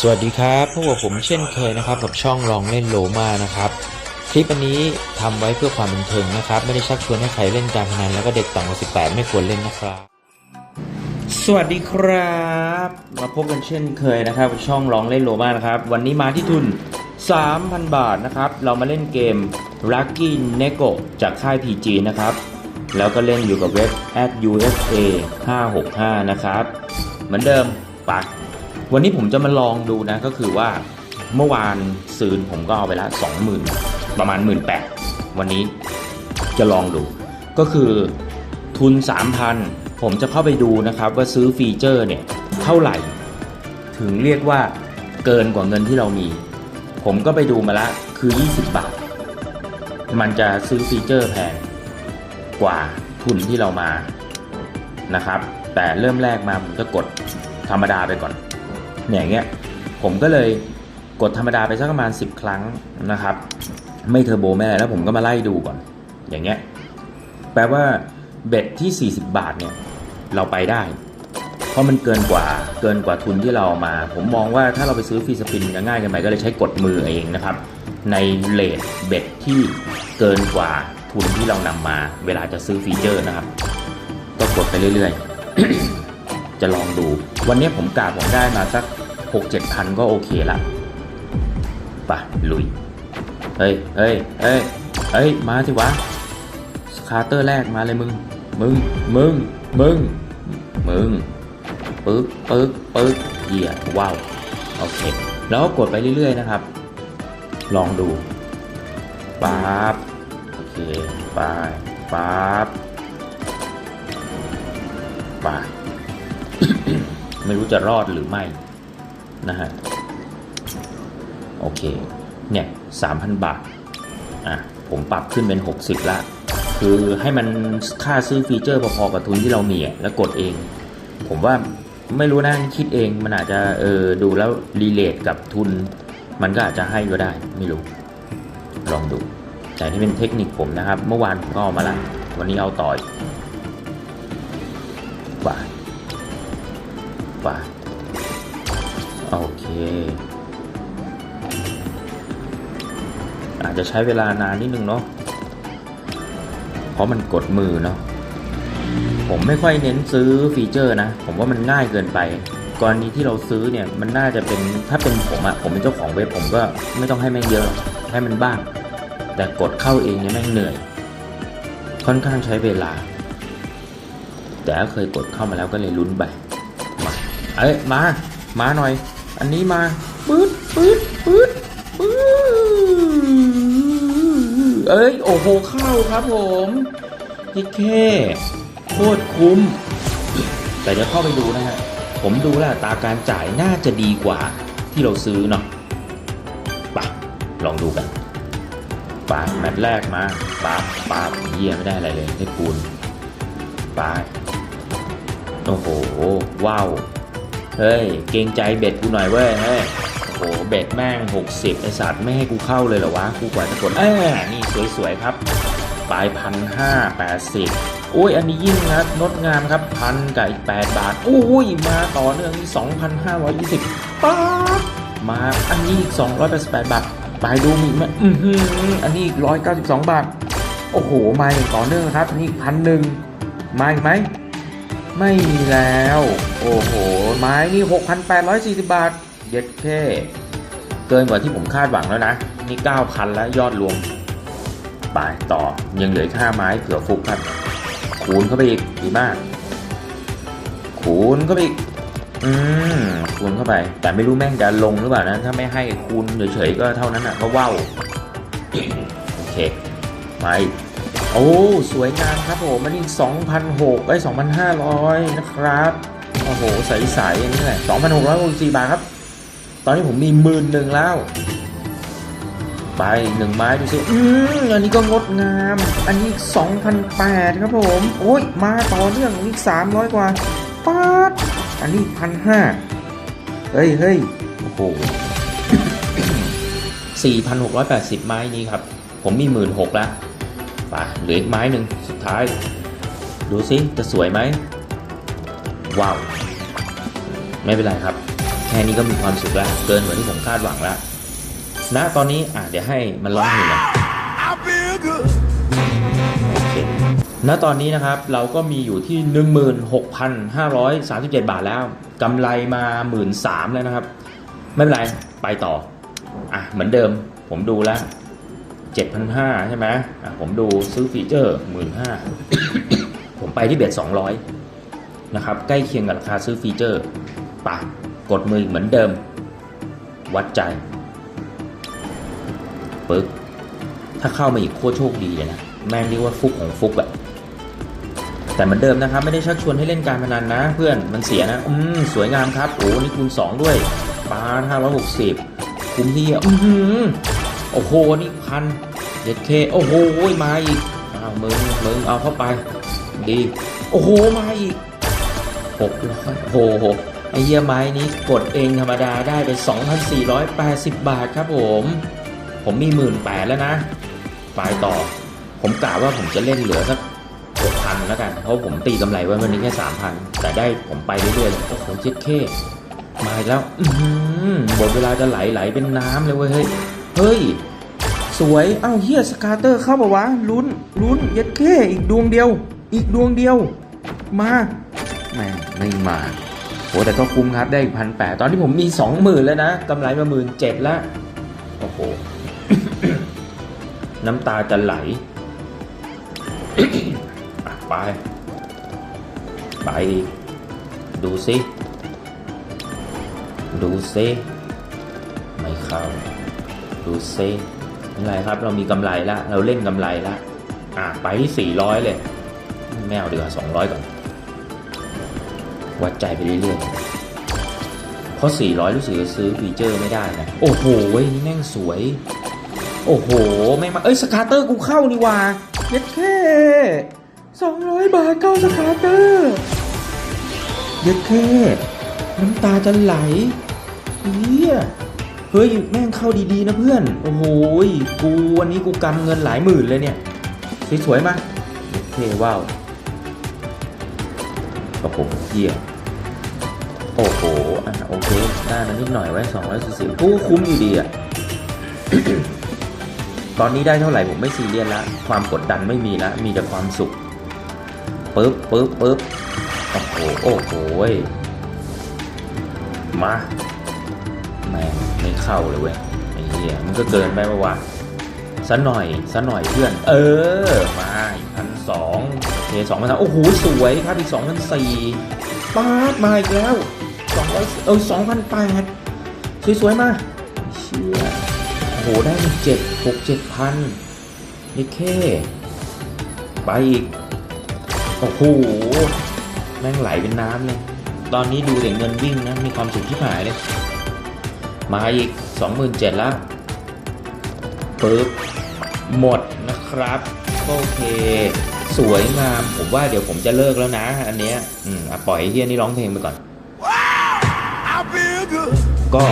สวัสดีครับพวกบผมเช่นเคยนะครับกับช่องลองเล่นโลมานะครับคลิปอันนี้ทำไว้เพื่อความบันเทิงนะครับ ไม่ได้ชักชวนให้ใครเล่นการพนันแล้วก็เด็กต่ำกว่า18 ไม่ควรเล่นนะครับ สวัสดีครับมาพบกันเช่นเคยนะครับช่องลองเล่นโลมานะครับวันนี้มาที่ทุน 3,000 บาทนะครับเรามาเล่นเกม Lucky n e g o จากค่าย PG นะครับแล้วก็เล่นอยู่กับเว็บ @usa 565นะครับเหมือนเดิมไปะ วันนี้ผมจะมาลองดูนะก็คือว่าเมื่อวานซืนผมก็เอาไปละสองหมื่นประมาณหมื่นแปดวันนี้จะลองดู ก็คือทุน 3,000 ผมจะเข้าไปดูนะครับว่าซื้อฟีเจอร์เนี่ยเท่าไหร่ ถึงเรียกว่าเกินกว่าเงินที่เรามี ผมก็ไปดูมาละคือ 20 บาท มันจะซื้อฟีเจอร์แพงกว่าทุนที่เรามานะครับ แต่เริ่มแรกมาผมจะกดธรรมดาไปก่อน เนี่ยอย่างเงี้ยผมก็เลยกดธรรมดาไปสักประมาณ 10 ครั้งนะครับ ไม่เทอร์โบแม่แล้วผมก็มาไล่ดูก่อน อย่างเงี้ยแปลว่าเบ็ดที่ 40 บาทเนี่ยเราไปได้ เพราะมันเกินกว่าเกินกว่าทุนที่เรามา ผมมองว่าถ้าเราไปซื้อฟรีสปินจะง่ายกันไปก็เลยใช้กดมือเองนะครับ ในเลทเบ็ดที่เกินกว่าทุนที่เรานำมา เวลาจะซื้อฟีเจอร์นะครับ ก็กดไปเรื่อยๆ จะลองดู วันนี้ผมกาผมได้มาสักหกเจ็ดพันก็โอเคละไปะลุย เฮ้ยเฮ้ยเฮ้ยเฮ้ย มาสิวะคาร์เตอร์แรกมาเลยมึง มึง มึง มึง มึง ปึ๊กปึ๊กปึ๊กเหี้ยว้าว โอเค แล้วก็กดไปเรื่อย ๆ นะครับ ลองดูปั๊บโอเคไปปั๊บไป ไม่รู้จะรอดหรือไม่นะฮะโอเคเนี่ยสามพันบาทอะผมปรับขึ้นเป็น 60 ละ คือให้มันค่าซื้อฟีเจอร์พอๆกับทุนที่เรามีอะแล้วกดเอง ผมว่าไม่รู้นะคิดเองมันอาจจะเออดูแล้วรีเลทกับทุน มันก็อาจจะให้ก็ได้ไม่รู้ ลองดู แต่นี่เป็นเทคนิคผมนะครับ เมื่อวานผมก็เอามาละวันนี้เอาต่อย ป่า โอเค อาจจะใช้เวลานานนิดนึงเนาะเพราะมันกดมือเนาะผมไม่ค่อยเน้นซื้อฟีเจอร์นะ ผมว่ามันง่ายเกินไป กรณีที่เราซื้อเนี่ยมันน่าจะเป็นถ้าเป็นผมอะผมเป็นเจ้าของเว็บผมก็ไม่ต้องให้แม่งเยอะ ให้มันบ้าง แต่กดเข้าเองเนี่ยแม่งเหนื่อย ค่อนข้างใช้เวลา แต่ก็เคยกดเข้ามาแล้วก็เลยลุ้นไป เอ้ยมา มาหน่อย อันนี้มาปื๊ดปื๊ดปื๊ดปื๊ดเอ้ย โอ้โห เข้าครับผมพี่แค่โคตรคุ้ม แต่จะเข้าไปดูนะฮะ ผมดูแล้วตาการจ่ายน่าจะดีกว่าที่เราซื้อเนาะไปลองดูกันปาแมตช์แรกมาปาบปาบเยี่ยไม่ได้อะไรเลยให้คูณปาโอ้โห ว้าว เฮ้ย เกรงใจเบ็ดกูหน่อยเว้ยเฮ้ยโอ้โหเบ็ดแม่ง 60 ไอสัตว์ไม่ให้กูเข้าเลยเหรอวะ กูกว่าจะกดเอ้นี่สวยๆครับปลายพันห้าแปดสิบโอ้ย อันนี้ยิ่งนะงดงามครับพันกับอีก 8 บาท โอ้ย มาต่อเนื่องนี่2,520ป๊าบมาอันนี้อีก 288 บาท ไปดูมีไหมอือหืออันนี้อีก 192 บาท โอ้โห มาอย่างต่อเนื่องครับนนี้พันหนึ่งมาอีกไหม ไม่มีแล้ว โอ้โห ไม้นี่ 6,840 บาท เย็ดแค่เกินกว่าที่ผมคาดหวังแล้วนะ นี่ 9,000 แล้วยอดรวมไปต่อยังเหลืออีกห้าไม้เผื่อฟุกครับ คูณเข้าไปอีกดีมาก คูณเข้าไปอีก อืม คูณเข้าไป แต่ไม่รู้แม่งจะลงหรือเปล่านะ ถ้าไม่ให้คูณเฉยๆก็เท่านั้นอะก็ว่าวโอเคมาอีก โอ้ สวยงามครับผมอันนี้2,600ไอ้2,500 นะครับ โอ้โห ใสๆอย่างนี้แหละ2,664บาทครับ ตอนนี้ผมมีหมื่นหนึ่งแล้ว ไปหนึ่งไม้ดูสิ อืมอันนี้ก็งดงาม อันนี้2,008ครับผม โอ้ย มาต่อเนื่องอันนี้300 กว่าป๊าดอันนี้1,500เฮ้ยเฮ้ยโอ้โห4,680 ไม้นี้ครับ ผมมี16,000แล้ว ไปเหลืออีกไม้หนึ่งสุดท้าย ดูสิจะสวยไหมว้าวไม่เป็นไรครับ แค่นี้ก็มีความสุขแล้วเกินกว่าที่ผมคาดหวังแล้วณตอนนี้อะเดี๋ยวให้มันร้องเพลงกัน I feel good. โอเคณตอนนี้นะครับเราก็มีอยู่ที่ 16,537 บาทแล้วกำไรมา 13,000แล้วนะครับ ไม่เป็นไร ไปต่อ อะเหมือนเดิมผมดูแล้ว 7,500ใช่ไหมอะผมดูซื้อฟีเจอร์15,000ผมไปที่เบ็ด200นะครับใกล้เคียงกับราคาซื้อฟีเจอร์ปะกดมือเหมือนเดิม วัดใจปึ๊กถ้าเข้ามาอีกโคตรโชคดีเลยนะแม่งเรียกว่าฟุกของฟุกอะแต่เหมือนเดิมนะครับ ไม่ได้ชักชวนให้เล่นการพนันนะ เพื่อนมันเสียนะ อืมสวยงามครับ โอ้นี่คูณ2 ด้วยปาห้าร้อยหกสิบคุ้มที่อะอือหือ โอ้โหนี่พันเด็ดเคโอ้โหมาอีกอ้าวมึงมึงเอาเข้าไป ดี โอ้โหมาอีกหกร้อยโอ้โหไอ้เหี้ยไม้นี้กดเองธรรมดาได้ไป 2,480 บาทครับผม ผมมีหมื่นแปดแล้วนะไปต่อ ผมกะว่าผมจะเล่นเหลือสักหกพันแล้วกัน เพราะผมตีกำไรไว้วันนี้แค่สามพันแต่ได้ผมไปเรื่อยๆเลยโอ้โหเจ็ดเคมาแล้วอือหือหมดเวลาจะไหลไหลเป็นน้ำเลยเว้ยเฮ้ย เฮ้ย สวยเอ้าเฮียสกาเตอร์เข้าปะวะลุ้นลุ้นเย็ดเคอีกดวงเดียว อีกดวงเดียว มาแม่ไม่มาโหแต่ก็คุ้มครับได้อีกพันแปดตอนที่ผมมีสองหมื่นแล้วนะกำไรมาหมื่นเจ็ดล้วโอ้โหน้ำตาจะไหลไป ไป ดูสิ ดูซิไม่เข้า ดูซิไม่เป็นไรครับเรามีกำไรแล้วเราเล่นกำไรแล้วอะไปที่ 400 เลยไม่เอาเดือ200 ก่อน วัดใจไปเรื่อยๆเพราะ 400 รู้สึกจะซื้อฟีเจอร์ไม่ได้นะ โอ้โหนี่แม่งสวย โอ้โห ไม่มา เอ้ยสกาเตอร์กูเข้านี่ว่าเย็ดแค่สองร้อยบาทเข้าสกาเตอร์เย็ดแค่ น้ำตาจะไหลเฮีย เฮ้ยแม่งเข้าดีๆนะเพื่อน โอ้โหกูวันนี้กูกำเงินหลายหมื่นเลยเนี่ยสวยๆมาเย็ดแค่ว้าวโอ้โหเฮียโอ้โหอะโอเคได้มานิดหน่อยไว้สองร้อยสี่สิบกูคุ้มอยู่ดีอะตอนนี้ได้เท่าไหร่ผมไม่ซีเรียสละความกดดันไม่มีละมีแต่ความสุขปึ๊บปึ๊บปึ๊บโอ้โหโอ้โหยมา แม่งไม่เข้าเลยเว้ยไอ้เหี้ยมันก็เกินไปปะวะสัหน่อยสัหน่อยเพื่อน เออ มาอีกพันสองเคสองพันสามโอ้โห สวยครับอีกสองพันสี่ปาดมาอีกแล้วสองร้อยเออสองพันแปดสวยๆมาเชี่ยโอ้โห ได้เจ็ดหกเจ็ดพันนี่แค่ไปอีก โอ้โห แม่งไหลเป็นน้ำเลย ตอนนี้ดูแต่เงินวิ่งนะ มีความสุขที่หายเลย มาอีกสองหมื่นเจ็ดแล้วปึ๊บหมดนะครับโอเค สวยงาม ผมว่าเดี๋ยวผมจะเลิกแล้วนะ อันเนี้ยอืมอะปล่อยเฮียนี่ร้องเพลงไปก่อน ก็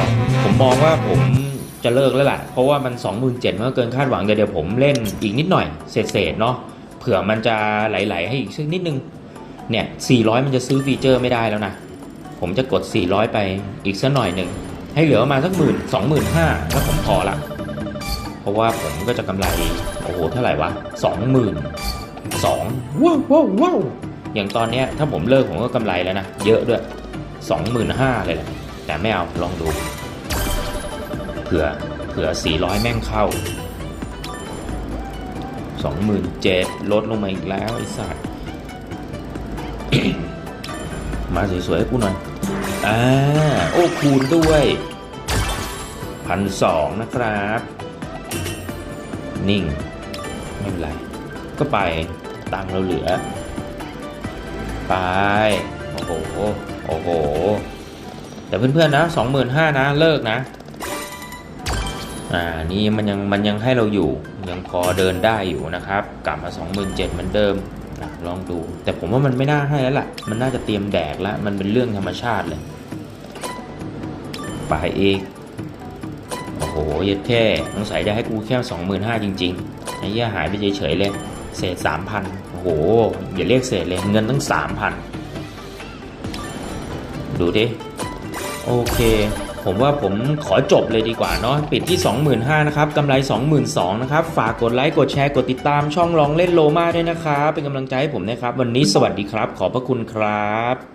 ผมมองว่าผมจะเลิกแล้วแหละเพราะว่ามัน 27,000มันก็เกินคาดหวังเดี๋ยวเดี๋ยวผมเล่นอีกนิดหน่อย เศษๆเนาะเผื่อมันจะไหลๆให้อีกสักนิดนึง เนี่ย 400 มันจะซื้อฟีเจอร์ไม่ได้แล้วนะ ผมจะกด 400 ไปอีกสักหน่อยหนึ่ง ให้เหลือประมาณสักหมื่นสองหมื่นห้าแล้วผมพอละ เพราะว่าผมก็จะกำไร โอ้โห เท่าไหร่วะสองหมื่นสองว้าวว้าวว้าวอย่างตอนเนี้ยถ้าผมเลิกผมก็กำไรแล้วนะ เยอะด้วยสองหมื่นห้าเลยแหละแต่ไม่เอาลองดูเผื่อเผื่อ400แม่งเข้า27,000ลดลงมาอีกแล้วไอ้สัตว์มาสวยๆให้กูหน่อย อ่าโอ้คูณด้วยพันสองนะครับ นิ่ง ไม่เป็นไร ก็ไปตังเราเหลือ ไป โอ้โห โอ้โห แต่เพื่อนๆนะสองหมื่นห้านะ เลิกนะ อ่า นี่มันยังมันยังให้เราอยู่ ยังพอเดินได้อยู่นะครับ กลับมา27,000เหมือนเดิม ลองดู แต่ผมว่ามันไม่น่าให้แล้วล่ะ มันน่าจะเตรียมแดกแล้ว มันเป็นเรื่องธรรมชาติเลยไปอีกโอ้โหเย็ดแค่สงสัยจะให้กูแค่25,000จริงๆไอ้เหี้ยหายไปเฉยๆเลย เศษ3,000โอ้โห อย่าเรียกเศษเลย เงินตั้ง3,000ดูดิ โอเค ผมว่าผมขอจบเลยดีกว่าเนาะปิดที่ 25,000นะครับกำไร 22,000นะครับ ฝากกดไลค์ กดแชร์ กดติดตามช่องลองเล่นโลมาด้วยนะครับ เป็นกำลังใจให้ผมนะครับ วันนี้สวัสดีครับ ขอบพระคุณครับ